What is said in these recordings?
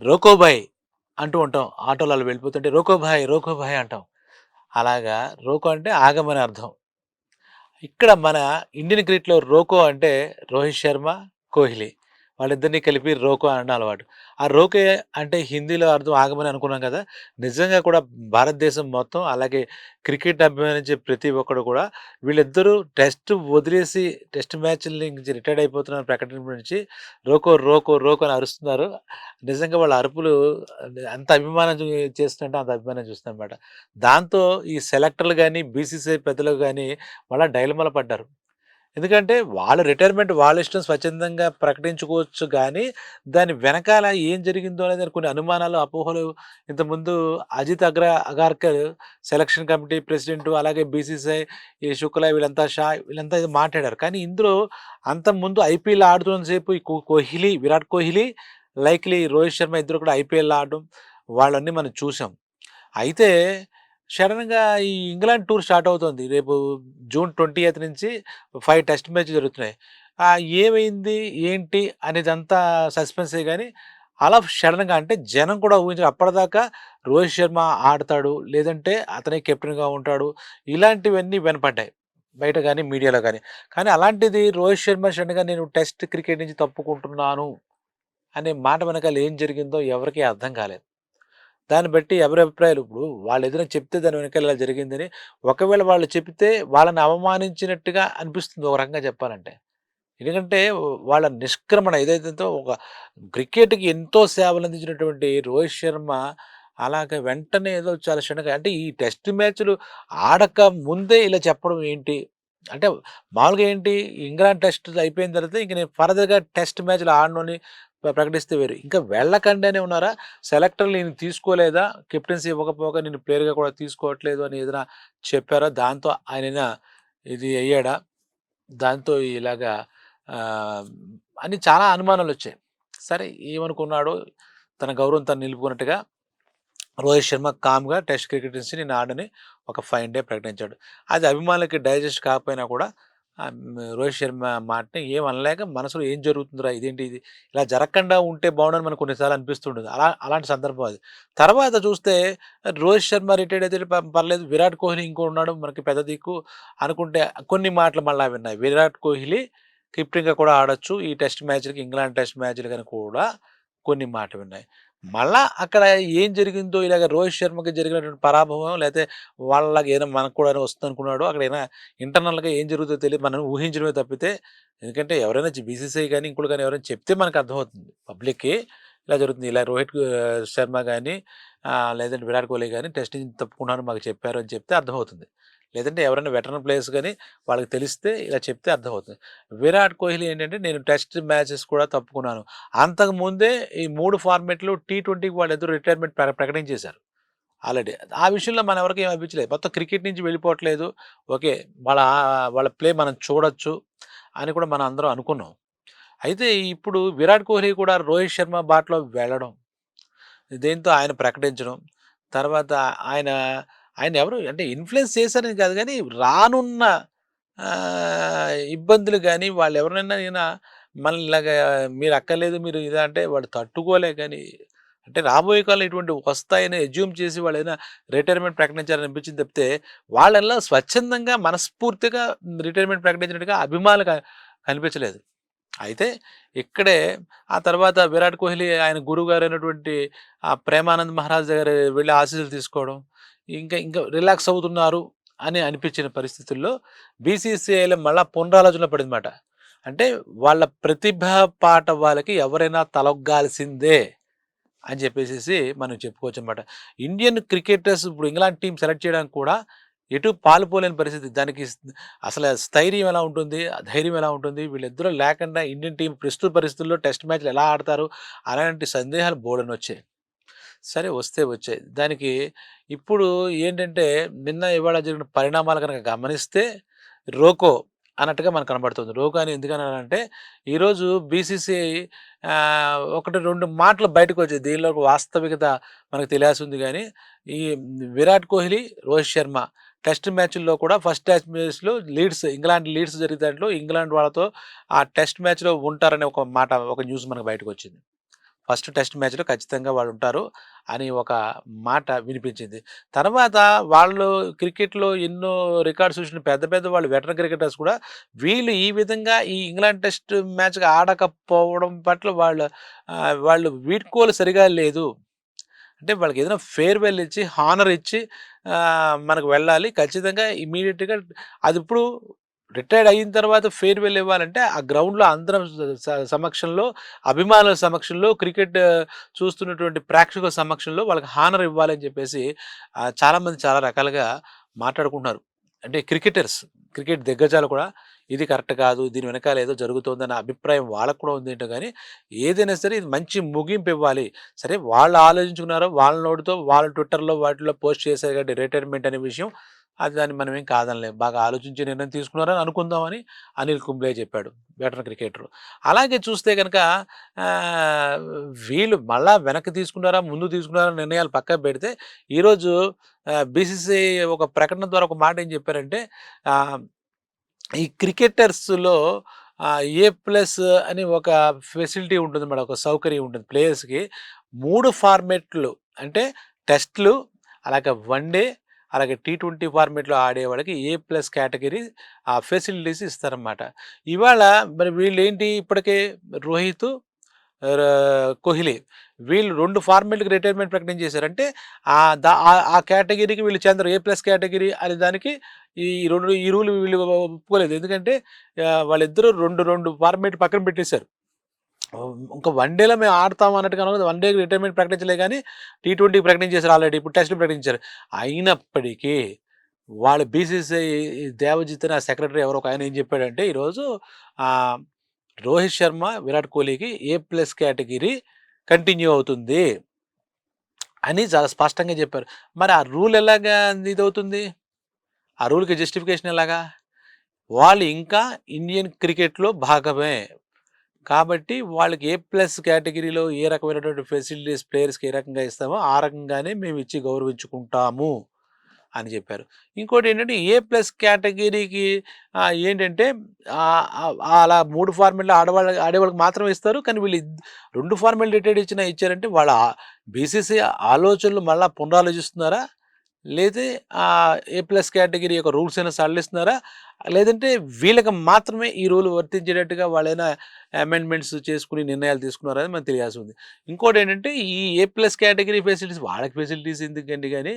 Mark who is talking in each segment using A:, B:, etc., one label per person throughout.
A: రోకోబాయ్ అంటూ ఉంటాం. ఆటోలలో వెళ్ళిపోతుంటే రోకోబాయ్ రోకోబాయ్ అంటాం. అలాగా రోకో అంటే ఆగమని అర్థం. ఇక్కడ మన ఇండియన్ క్రికెట్లో రోకో అంటే రోహిత్ శర్మ కోహ్లీ. వాళ్ళిద్దరిని కలిపి రోకో అన్న అలవాటు. ఆ రోకే అంటే హిందీలో అర్థం ఆగమని అనుకున్నాం కదా! నిజంగా కూడా భారతదేశం మొత్తం అలాగే క్రికెట్ అభిమానించే ప్రతి ఒక్కడు కూడా వీళ్ళిద్దరూ టెస్ట్ వదిలేసి టెస్ట్ మ్యాచ్ల నుంచి రిటైర్డ్ అయిపోతున్న ప్రకటన నుంచి. రోకో రోకో రోకో అని అరుస్తున్నారు. నిజంగా వాళ్ళ అరుపులు అంత అభిమానం చేస్తుంటే అంత అభిమానం చూస్తాం అనమాట దాంతో ఈ సెలెక్టర్లు కానీ బీసీసీఐ పెద్దలు కానీ వాళ్ళ డైలమల పడ్డారు. ఎందుకంటే వాళ్ళ రిటైర్మెంట్ వాళ్ళ ఇష్టం స్వచ్ఛందంగా ప్రకటించుకోవచ్చు కానీ దాని వెనకాల ఏం జరిగిందో అనేది కొన్ని అనుమానాలు అపోహలు. ఇంతకుముందు అజిత్ అగ్ర అగార్కర్ సెలక్షన్ కమిటీ ప్రెసిడెంట్ అలాగే బీసీసీఐ ఈ శుక్లా వీళ్ళంతా షా వీళ్ళంతా ఇది మాట్లాడారు. కానీ ఇందులో అంతకుముందు ముందు ఐపీఎల్ ఆడుతున్నంతసేపు ఈ కోహ్లీ విరాట్ కోహ్లీ లైక్లీ రోహిత్ శర్మ ఇద్దరు కూడా ఐపీఎల్ ఆడడం వాళ్ళన్నీ మనం చూసాం. అయితే సడన్గా ఈ ఇంగ్లాండ్ టూర్ స్టార్ట్ అవుతుంది. రేపు జూన్ ట్వంటీ ఎయిత్ నుంచి ఫైవ్ టెస్ట్ మ్యాచ్ జరుగుతున్నాయి. ఏమైంది? ఏంటి? అనేది అంతా సస్పెన్సే కానీ అలా సడన్గా అంటే జనం కూడా ఊహించారు అప్పటిదాకా రోహిత్ శర్మ ఆడతాడు లేదంటే అతనే కెప్టెన్గా ఉంటాడు ఇలాంటివన్నీ వినపడ్డాయి. బయట కానీ మీడియాలో కానీ కానీ అలాంటిది రోహిత్ శర్మ సడన్గా నేను టెస్ట్ క్రికెట్ నుంచి తప్పుకుంటున్నాను అనే మాట వెనకాల ఏం జరిగిందో ఎవరికీ అర్థం కాలేదు. దాన్ని బట్టి ఎవరి అభిప్రాయాలు ఇప్పుడు వాళ్ళు ఏదైనా చెప్తే దాని వెనకాల ఇలా జరిగిందని ఒకవేళ వాళ్ళు చెప్తే వాళ్ళని అవమానించినట్టుగా అనిపిస్తుంది ఒక రకంగా చెప్పాలంటే. ఎందుకంటే వాళ్ళ నిష్క్రమణ ఏదైతే ఒక క్రికెట్కి ఎంతో సేవలు అందించినటువంటి రోహిత్ శర్మ అలాగే వెంటనే ఏదో చాలా క్షణంగా అంటే ఈ టెస్ట్ మ్యాచ్లు ఆడక ముందే ఇలా చెప్పడం ఏంటి? అంటే మామూలుగా ఏంటి? ఇంగ్లాండ్ టెస్ట్ అయిపోయిన తర్వాత ఇంక నేను ఫర్దర్గా టెస్ట్ మ్యాచ్లు ఆడను ప్రకటిస్తే వేరు. ఇంకా వెళ్ళకండానే ఉన్నారా? సెలెక్టర్లు నేను తీసుకోలేదా? కెప్టెన్సీ ఇవ్వకపోగా నేను ప్లేయర్గా కూడా తీసుకోవట్లేదు అని ఏదైనా చెప్పారా? దాంతో ఆయన ఇది అయ్యాడా? దాంతో ఇలాగా అని చాలా అనుమానాలు వచ్చాయి. సరే ఏమనుకున్నాడు తన గౌరవం తను నిలుపుకున్నట్టుగా రోహిత్ శర్మ కామ్గా టెస్ట్ క్రికెట్ నుంచి నేను ఆడని ఒక ఫైవ్ డే ప్రకటించాడు. అది అభిమానులకి డైజెస్ట్ కాకపోయినా కూడా రోహిత్ శర్మ మాటని ఏం అనలేక మనసులో ఏం జరుగుతుందిరా? ఇదేంటి ఇది? ఇలా జరగకుండా ఉంటే బాగుండని మనకు కొన్నిసార్లు అనిపిస్తుండదు అలా అలాంటి సందర్భం అది. తర్వాత చూస్తే రోహిత్ శర్మ రిటైర్డ్ అయితే పర్లేదు. విరాట్ కోహ్లీ ఇంకో ఉన్నాడు మనకి పెద్ద దిక్కు అనుకుంటే కొన్ని మాటలు మళ్ళీ విన్నాయి విరాట్ కోహ్లీ క్రిప్టింగ్గా కూడా ఆడొచ్చు. ఈ టెస్ట్ మ్యాచ్లకి ఇంగ్లాండ్ టెస్ట్ మ్యాచ్లు కానీ కూడా కొన్ని మాటలు విన్నాయి మళ్ళా అక్కడ ఏం జరిగిందో ఇలాగ రోహిత్ శర్మకి జరిగినటువంటి పరాభవం లేకపోతే వాళ్ళకి ఏదైనా మనకు కూడా వస్తుంది అనుకున్నాడు అక్కడ ఏమైనా ఇంటర్నల్గా ఏం జరుగుతుందో తెలియదు మనం ఊహించడమే తప్పితే ఎందుకంటే ఎవరైనా బీసీసీఐ కానీ ఇంకోటి కానీ ఎవరైనా చెప్తే మనకు అర్థమవుతుంది. పబ్లిక్కి ఇలా జరుగుతుంది. ఇలా రోహిత్ శర్మ కానీ లేదంటే విరాట్ కోహ్లీ కానీ టెస్ట్ నుంచి తప్పుకున్నాను మాకు చెప్పారు అని చెప్తే అర్థమవుతుంది. లేదంటే ఎవరైనా వెటరన్ ప్లేయర్స్ కానీ వాళ్ళకి తెలిస్తే ఇలా చెప్తే అర్థమవుతుంది. విరాట్ కోహ్లీ ఏంటంటే నేను టెస్ట్ మ్యాచెస్ కూడా తప్పుకున్నాను. అంతకు ముందే ఈ మూడు ఫార్మెట్లు టీ ట్వంటీకి వాళ్ళు ఎదురు రిటైర్మెంట్ ప్రకటించేశారు. ఆల్రెడీ ఆ విషయంలో మనం ఎవరికి ఏం అనిపించలేదు. మొత్తం క్రికెట్ నుంచి వెళ్ళిపోవట్లేదు. ఓకే వాళ్ళ వాళ్ళ ప్లే మనం చూడొచ్చు అని కూడా మనం అందరం అనుకున్నాం. అయితే ఇప్పుడు విరాట్ కోహ్లీ కూడా రోహిత్ శర్మ బాట్లో వెళ్ళడం దీంతో ఆయన ప్రకటించడం తర్వాత ఆయన ఆయన ఎవరు? అంటే ఇన్ఫ్లుయెన్స్ చేశారని కాదు కానీ రానున్న ఇబ్బందులు కానీ వాళ్ళు ఎవరినైనా ఈయన మనల్ని మీరు అక్కర్లేదు మీరు ఇదా అంటే వాళ్ళు తట్టుకోలే కానీ అంటే రాబోయే కాలం ఇటువంటి వస్తాయని ఎజ్యూమ్ చేసి వాళ్ళు ఏదైనా రిటైర్మెంట్ ప్రకటించారని అనిపించింది తప్పితే వాళ్ళల్లో స్వచ్ఛందంగా మనస్ఫూర్తిగా రిటైర్మెంట్ ప్రకటించినట్టుగా అభిమానులు కనిపించలేదు. అయితే ఇక్కడే ఆ తర్వాత విరాట్ కోహ్లీ ఆయన గురువు గారు అయినటువంటి ఆ ప్రేమానంద్ మహారాజ్ దగ్గర వెళ్ళి ఆశీస్సులు తీసుకోవడం ఇంకా ఇంకా రిలాక్స్ అవుతున్నారు అని అనిపించిన పరిస్థితుల్లో బీసీసీఐలో మళ్ళీ పునరాలోచన పడిందన్నమాట. అంటే వాళ్ళ ప్రతిభ పాట వాళ్ళకి ఎవరైనా తలొగ్గాల్సిందే అని చెప్పేసి మనం చెప్పుకోవచ్చు అనమాట ఇండియన్ క్రికెటర్స్ ఇప్పుడు ఇంగ్లాండ్ టీం సెలెక్ట్ చేయడానికి కూడా ఎటు పాలుపోలేని పరిస్థితి. దానికి అసలు స్థైర్యం ఎలా ఉంటుంది ధైర్యం ఎలా ఉంటుంది వీళ్ళిద్దరూ లేకుండా ఇండియన్ టీం ప్రస్తుత పరిస్థితుల్లో టెస్ట్ మ్యాచ్లు ఎలా ఆడతారు అలాంటి సందేహాలు బోర్డని వచ్చాయి సరే వస్తే వచ్చాయి. దానికి ఇప్పుడు ఏంటంటే నిన్న ఇవాళ జరిగిన పరిణామాలు కనుక గమనిస్తే రోకో అన్నట్టుగా మనకు కనబడుతుంది. రోకో అని ఎందుకన్నానంటే ఈరోజు బీసీసీఐ ఒకటి రెండు మాటలు బయటకు వచ్చాయి. దీనిలో ఒక వాస్తవికత మనకు తెలియాల్సి ఉంది కానీ ఈ విరాట్ కోహ్లీ రోహిత్ శర్మ టెస్ట్ మ్యాచ్ల్లో కూడా ఫస్ట్ టెస్ట్ మ్యాచ్లో లీడ్స్ ఇంగ్లాండ్ లీడ్స్ జరిగే దాంట్లో ఇంగ్లాండ్ వాళ్ళతో ఆ టెస్ట్ మ్యాచ్లో ఉంటారనే ఒక మాట ఒక న్యూస్ మనకు బయటకు వచ్చింది. ఫస్ట్ టెస్ట్ మ్యాచ్లో ఖచ్చితంగా వాళ్ళు ఉంటారు అని ఒక మాట వినిపించింది. తర్వాత వాళ్ళు క్రికెట్లో ఎన్నో రికార్డ్స్ చూసిన పెద్ద పెద్ద వాళ్ళు వెటరన్ క్రికెటర్స్ కూడా వీళ్ళు ఈ విధంగా ఈ ఇంగ్లాండ్ టెస్ట్ మ్యాచ్గా ఆడకపోవడం పట్ల వాళ్ళ వాళ్ళు వీడ్కోలు సరిగా లేదు. అంటే వాళ్ళకి ఏదైనా ఫేర్వెల్ ఇచ్చి హానర్ ఇచ్చి మనకు వెళ్ళాలి. ఖచ్చితంగా ఇమీడియట్గా అది ఇప్పుడు రిటైర్డ్ అయిన తర్వాత ఫేర్వెల్ ఇవ్వాలంటే ఆ గ్రౌండ్లో అందరం సమక్షంలో అభిమానుల సమక్షంలో క్రికెట్ చూస్తున్నటువంటి ప్రేక్షకుల సమక్షంలో వాళ్ళకి హానర్ ఇవ్వాలని చెప్పేసి చాలామంది చాలా రకాలుగా మాట్లాడుకుంటున్నారు. అంటే క్రికెటర్స్ క్రికెట్ దిగ్గజాలు కూడా ఇది కరెక్ట్ కాదు దీని వెనకాల ఏదో జరుగుతుందన్న అభిప్రాయం వాళ్ళకు కూడా ఉంది ఏంటో కానీ ఏదైనా సరే ఇది మంచి ముగింపు ఇవ్వాలి. సరే వాళ్ళు ఆలోచించుకున్నారో వాళ్ళ నోటితో వాళ్ళ ట్విట్టర్లో వాటిలో పోస్ట్ చేశారు కాబట్టి రిటైర్మెంట్ అనే విషయం అది దాన్ని మనం ఏం కాదనలేం. బాగా ఆలోచించి నిర్ణయం తీసుకున్నారని అనుకుందామని అనిల్ కుంబ్లే చెప్పాడు వెటరన్ క్రికెటర్. అలాగే చూస్తే కనుక వీళ్ళు మళ్ళా వెనక్కి తీసుకున్నారా ముందు తీసుకున్నారా నిర్ణయాలు పక్కకు పెడితే ఈరోజు బీసీసీ ఒక ప్రకటన ద్వారా ఒక మాట ఏం చెప్పారంటే ఈ క్రికెటర్స్లో ఏ ప్లస్ అని ఒక ఫెసిలిటీ ఉంటుంది మేడం ఒక సౌకర్యం ఉంటుంది ప్లేయర్స్కి. మూడు ఫార్మెట్లు అంటే టెస్ట్లు అలాగే వన్డే అలాగే టీ ట్వంటీ ఫార్మేట్లో ఆడే వాళ్ళకి ఏ ప్లస్ కేటగిరీ ఆ ఫెసిలిటీస్ ఇస్తారన్నమాట. ఇవాళ మరి వీళ్ళు ఏంటి ఇప్పటికే రోహిత్ కోహ్లీ వీళ్ళు రెండు ఫార్మేట్కి రిటైర్మెంట్ ప్రకటన చేశారంటే ఆ దా ఆ- కేటగిరీకి వీళ్ళు చెందరు. ఏ ప్లస్ కేటగిరీ అనే దానికి ఈ రెండు ఈ రూల్ వీళ్ళు ఒప్పుకోలేదు. ఎందుకంటే వాళ్ళిద్దరూ రెండు రెండు ఫార్మేట్ పక్కన పెట్టేశారు. ఇంకా వన్ డేలో మేము ఆడతాం అన్నట్టుగా వన్ డే రిటైర్మెంట్ ప్రకటించలే కానీ టీ ట్వంటీ ప్రకటించేశారు ఆల్రెడీ. ఇప్పుడు టెస్ట్లు ప్రకటించారు. అయినప్పటికీ వాళ్ళ బీసీసీ దేవజిత్ నా సెక్రటరీ ఎవరో ఒక ఆయన ఏం చెప్పాడంటే ఈరోజు రోహిత్ శర్మ విరాట్ కోహ్లీకి ఏ ప్లస్ కేటగిరీ కంటిన్యూ అవుతుంది అని చాలా స్పష్టంగా చెప్పారు. మరి ఆ రూల్ ఎలాగా ఇదవుతుంది? ఆ రూల్కి జస్టిఫికేషన్ ఎలాగా? వాళ్ళు ఇంకా ఇండియన్ క్రికెట్లో భాగమే. కాబట్టి వాళ్ళకి ఏ ప్లస్ కేటగిరీలో ఏ రకమైనటువంటి ఫెసిలిటీస్ ప్లేయర్స్కి ఏ రకంగా ఇస్తామో ఆ రకంగానే మేము ఇచ్చి గౌరవించుకుంటాము అని చెప్పారు. ఇంకోటి ఏంటంటే ఏ ప్లస్ కేటగిరీకి ఏంటంటే అలా మూడు ఫార్మెట్లు ఆడవాళ్ళ ఆడేవాళ్ళకి మాత్రమే ఇస్తారు. కానీ వీళ్ళు రెండు ఫార్మేట్ రిటైర్డ్ ఇచ్చినా ఇచ్చారంటే వాళ్ళ బీసీసీ ఆలోచనలు మళ్ళీ పునరాలోచిస్తున్నారా? లేదా ఆ ఏ ప్లస్ కేటగిరీ యొక్క రూల్స్ అయినా సడలిస్తున్నారా? లేదంటే వీళ్ళకి మాత్రమే ఈ రూల్ వర్తించేటట్టుగా వాళ్ళైనా అమెండ్మెంట్స్ చేసుకుని నిర్ణయాలు తీసుకున్నారా అని మనకు తెలియాల్సి ఉంది. ఇంకోటి ఏంటంటే ఈ ఏ ప్లస్ కేటగిరీ ఫెసిలిటీస్ వాళ్ళకి ఫెసిలిటీస్ ఎందుకండి కానీ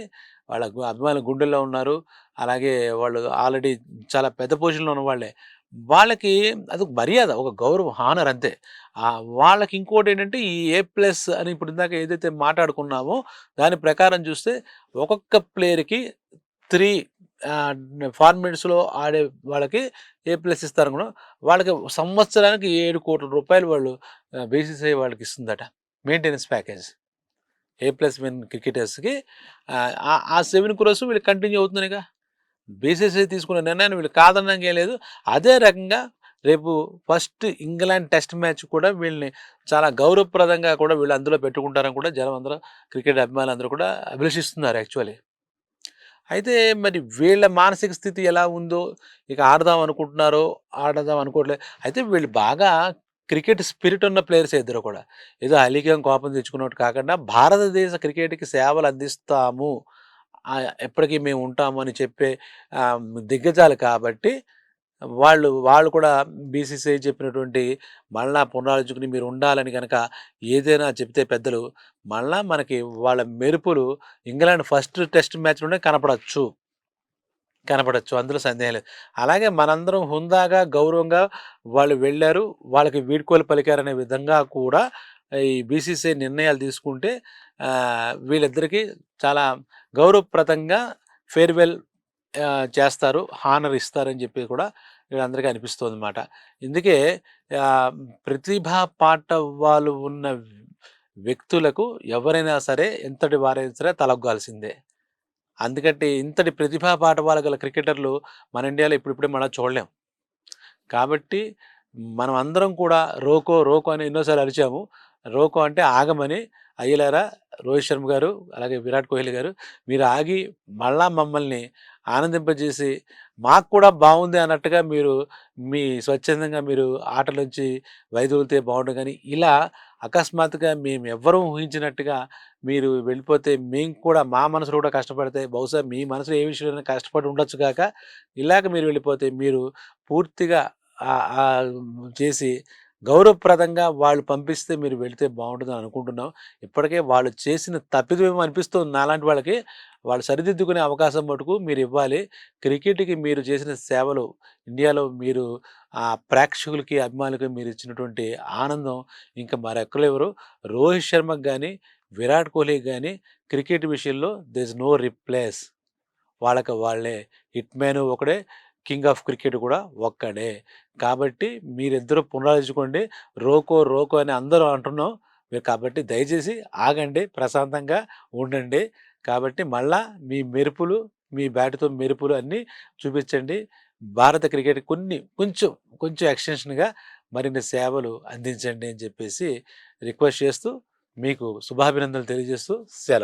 A: వాళ్ళ అభిమానులు గుండెల్లో ఉన్నారు. అలాగే వాళ్ళు ఆల్రెడీ చాలా పెద్ద పొజిషన్లో ఉన్న వాళ్ళే వాళ్ళకి అది మర్యాద ఒక గౌరవ హానర్ అంతే. వాళ్ళకి ఇంకోటి ఏంటంటే ఈ ఏ ప్లస్ అని ఇప్పుడు ఇందాక ఏదైతే మాట్లాడుకున్నామో దాని ప్రకారం చూస్తే ఒక్కొక్క ప్లేయర్కి త్రీ ఫార్మేట్స్లో ఆడే వాళ్ళకి ఏ ప్లస్ కూడా వాళ్ళకి సంవత్సరానికి ఏడు కోట్ల రూపాయలు వాళ్ళు బీసీసీఐ వాళ్ళకి ఇస్తుందట. Maintenance package A plus men క్రికెటర్స్కి ఆ సెవెన్ క్రోర్స్ వీళ్ళు కంటిన్యూ అవుతున్నాయిగా. బీసీసీ తీసుకున్న నిర్ణయాన్ని వీళ్ళు కాదనడానికి ఏం లేదు. అదే రకంగా రేపు ఫస్ట్ ఇంగ్లాండ్ టెస్ట్ మ్యాచ్ కూడా వీళ్ళని చాలా గౌరవప్రదంగా కూడా వీళ్ళు అందులో పెట్టుకుంటారని కూడా జనం అందరూ క్రికెట్ అభిమానులు అందరూ కూడా అభిలషిస్తున్నారు యాక్చువల్లీ. అయితే మరి వీళ్ళ మానసిక స్థితి ఎలా ఉందో ఇక ఆడదాం అనుకుంటున్నారో ఆడదాం అనుకోవట్లేదు అయితే వీళ్ళు బాగా క్రికెట్ స్పిరిట్ ఉన్న ప్లేయర్స్ ఇద్దరు కూడా. ఏదో అలీగం కోపం తెచ్చుకున్నట్టు కాకుండా భారతదేశ క్రికెట్కి సేవలు అందిస్తాము. ఎప్పటికీ మేము ఉంటాము అని చెప్పే దిగ్గజాలు కాబట్టి వాళ్ళు వాళ్ళు కూడా బీసీసీఐ చెప్పినటువంటి మళ్ళా పునరాలోచించుకుని మీరు ఉండాలని కనుక ఏదైనా చెప్తే పెద్దలు మళ్ళా మనకి వాళ్ళ మెరుపులు ఇంగ్లాండ్ ఫస్ట్ టెస్ట్ మ్యాచ్లోనే కనపడచ్చు. కనపడచ్చు. అందులో సందేహం లేదు. అలాగే మనందరం హుందాగా గౌరవంగా వాళ్ళు వెళ్ళారు. వాళ్ళకి వీడ్కోలు పలికారనే విధంగా కూడా ఈ బీసీసీఐ నిర్ణయాలు తీసుకుంటే వీళ్ళిద్దరికీ చాలా గౌరవప్రదంగా ఫేర్వెల్ చేస్తారు హానర్ ఇస్తారని చెప్పి కూడా వీళ్ళందరికీ అనిపిస్తుంది అనమాట ఇందుకే ప్రతిభా పాట వాళ్ళు ఉన్న వ్యక్తులకు ఎవరైనా సరే ఎంతటి వారైనా సరే తలొగ్గాల్సిందే. అందుకంటే ఇంతటి ప్రతిభా పాట వాళ్ళు గల క్రికెటర్లు మన ఇండియాలో ఇప్పుడిప్పుడే మనం చూడలేం. కాబట్టి మనం అందరం కూడా రోకో రోకో అని ఎన్నోసార్లు అరిచాము. రోకో అంటే ఆగమని అయ్యలారా రోహిత్ శర్మ గారు అలాగే విరాట్ కోహ్లీ గారు మీరు ఆగి మళ్ళా మమ్మల్ని ఆనందింపజేసి మాకు కూడా బాగుంది అన్నట్టుగా మీరు మీ స్వచ్ఛందంగా మీరు ఆటలోంచి వైదొలితే బాగుండు కానీ ఇలా అకస్మాత్తుగా మేము ఎవ్వరూ ఊహించినట్టుగా మీరు వెళ్ళిపోతే మేము కూడా మా మనసులో కూడా కష్టపడితే బహుశా మీ మనసులో ఏ విషయంలో కష్టపడి ఉండొచ్చు కాక ఇలాగ మీరు వెళ్ళిపోతే మీరు పూర్తిగా చేసి గౌరవప్రదంగా వాళ్ళు పంపిస్తే మీరు వెళితే బాగుంటుందని అనుకుంటున్నాం. ఇప్పటికే వాళ్ళు చేసిన తప్పిదమేమో అనిపిస్తుంది నాలాంటి వాళ్ళకి. వాళ్ళు సరిదిద్దుకునే అవకాశం మటుకు మీరు ఇవ్వాలి. క్రికెట్కి మీరు చేసిన సేవలు ఇండియాలో మీరు ఆ ప్రేక్షకులకి అభిమానులకి మీరు ఇచ్చినటువంటి ఆనందం ఇంకా మరెక్కలేవరు రోహిత్ శర్మకు కానీ విరాట్ కోహ్లీకి కానీ క్రికెట్ విషయంలో దిస్ నో రిప్లేస్. వాళ్ళకి వాళ్ళే హిట్ మ్యాన్ ఒకడే. కింగ్ ఆఫ్ క్రికెట్ కూడా ఒక్కడే. కాబట్టి మీరిద్దరూ పునరాలోచించుకోండి. రోకో రోకో అని అందరూ అంటున్నాం. మీరు కాబట్టి దయచేసి ఆగండి ప్రశాంతంగా ఉండండి. కాబట్టి మళ్ళా మీ మెరుపులు మీ బ్యాట్తో మెరుపులు అన్నీ చూపించండి. భారత క్రికెట్ కొన్ని కొంచెం కొంచెం ఎక్స్టెన్షన్గా మరిన్ని సేవలు అందించండి అని చెప్పేసి రిక్వెస్ట్ చేస్తూ మీకు శుభాభినందనలు తెలియజేస్తూ సెలవు.